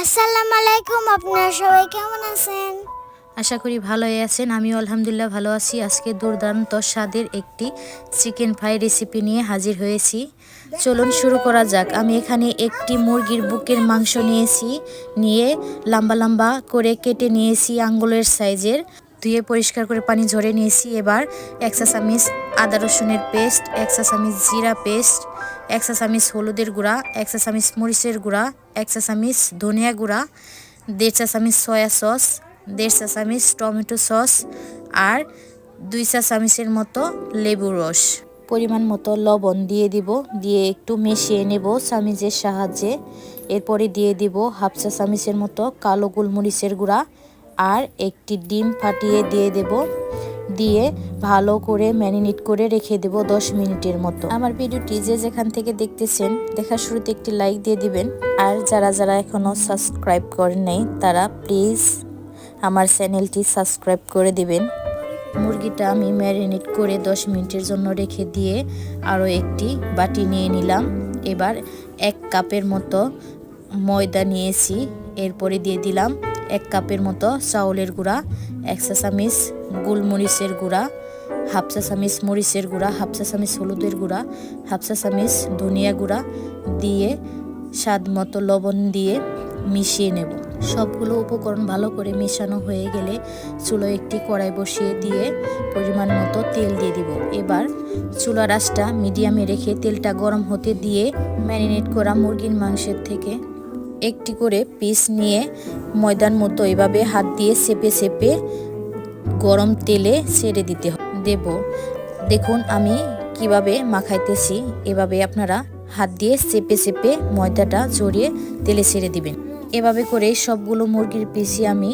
আসসালামু আলাইকুম আপনারা সবাই কেমন আছেন? আশা করি ভালোই আছেন। আমিও আলহামদুলিল্লাহ ভালো আছি। আজকে দুর্দান্ত স্বাদের একটি চিকেন ফ্রাই রেসিপি নিয়ে হাজির হয়েছি। চলুন শুরু করা যাক। আমি এখানে একটি মুরগির বুকের মাংস নিয়েছি, নিয়ে লম্বা লম্বা করে কেটে নিয়েছি আঙ্গুলের সাইজের। ধুয়ে পরিষ্কার করে পানি ঝরে নিয়েছি। এবার এক চা চামিচ আদা রসুনের পেস্ট, এক চা চামিচ জিরা পেস্ট এক চা চামিচ হলুদের গুঁড়া, এক চা চামিচ মরিচের গুঁড়া, এক চা চামিচ ধনিয়া গুঁড়া, দেড় চা চামিচ সয়া সস, দেড় চা চামিচ টমেটো সস আর দুই চা চামিচের মতো লেবু রস। পরিমাণ মতো লবণ দিয়ে দিব, দিয়ে একটু মিশিয়ে নেব চামিচের সাহায্যে। এরপরে দিয়ে দিব হাফ চা চামিচের মতো কালো গোলমরিচের গুঁড়া আর একটি ডিম ফাটিয়ে দিয়ে দেব। দিয়ে ভালো করে ম্যারিনেট করে রেখে দেব দশ মিনিটের মতো। আমার ভিডিওটি যে যেখান থেকে দেখতেছেন, দেখার শুরুতে একটি লাইক দিয়ে দিবেন। আর যারা যারা এখনও সাবস্ক্রাইব করেন নাই, তারা প্লিজ আমার চ্যানেলটি সাবস্ক্রাইব করে দিবেন। মুরগিটা আমি ম্যারিনেট করে দশ মিনিটের জন্য রেখে দিয়ে আরও একটি বাটি নিয়ে নিলাম। এবার এক কাপের মতো ময়দা নিয়েছি, এরপরে দিয়ে দিলাম এক কাপের মতো চাউলের গুঁড়া, এক চা চামিচ গোলমরিচের গুঁড়া হাফ চা চামিচ মরিচের গুঁড়া হাফ চা চামিচ হলুদের গুঁড়া হাফ চা চামিচ ধনিয়া গুঁড়া দিয়ে স্বাদ মতো লবণ দিয়ে মিশিয়ে নেব। সবগুলো উপকরণ ভালো করে মেশানো হয়ে গেলে চুলো একটি কড়াই বসিয়ে দিয়ে পরিমাণ মতো তেল দিয়ে দিব। এবার চুলার আঁচটা মিডিয়ামে রেখে তেলটা গরম হতে দিয়ে ম্যারিনেট করা মুরগির মাংসের থেকে একটি করে পিস নিয়ে ময়দার মতো এভাবে হাত দিয়ে চেপে চেপে গরম তেলে ছেড়ে দিতে দেব। দেখুন, আমি কীভাবে মাখাইতেছি। এভাবে আপনারা হাত দিয়ে চেপে চেপে ময়দাটা জড়িয়ে তেলে ছেড়ে দিবেন। এভাবে করে সবগুলো মুরগির পিসি আমি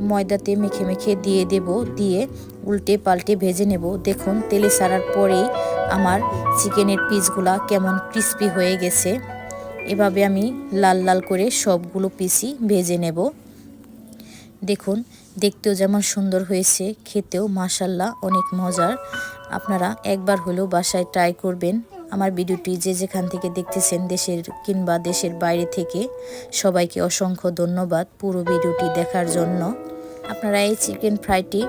ময়দাতে মেখে মেখে দিয়ে দেব, দিয়ে উল্টে পাল্টে ভেজে নেব। দেখুন, তেলে ছাড়ার পরেই আমার চিকেনের পিসগুলা কেমন ক্রিস্পি হয়ে গেছে। এভাবে আমি লাল লাল করে সবগুলো পিসি ভেজে নেব। দেখুন দেখতেও যেমন সুন্দর হয়েছে, খেতেও মাসাল্লাহ অনেক মজার। আপনারা একবার হলেও বাসায় ট্রাই করবেন। আমার ভিডিওটি যে যেখান থেকে দেখতেছেন, দেশের কিংবা দেশের বাইরে থেকে, সবাইকে অসংখ্য ধন্যবাদ পুরো ভিডিওটি দেখার জন্য। আপনারা এই চিকেন ফ্রাইটি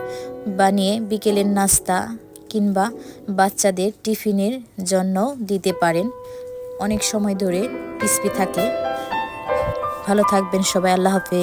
বানিয়ে বিকেলের নাস্তা কিংবা বাচ্চাদের টিফিনের জন্য দিতে পারেন। অনেক সময় ধরে ক্রিস্পি থাকে। ভালো থাকবেন সবাই, আল্লাহ হাফেজ।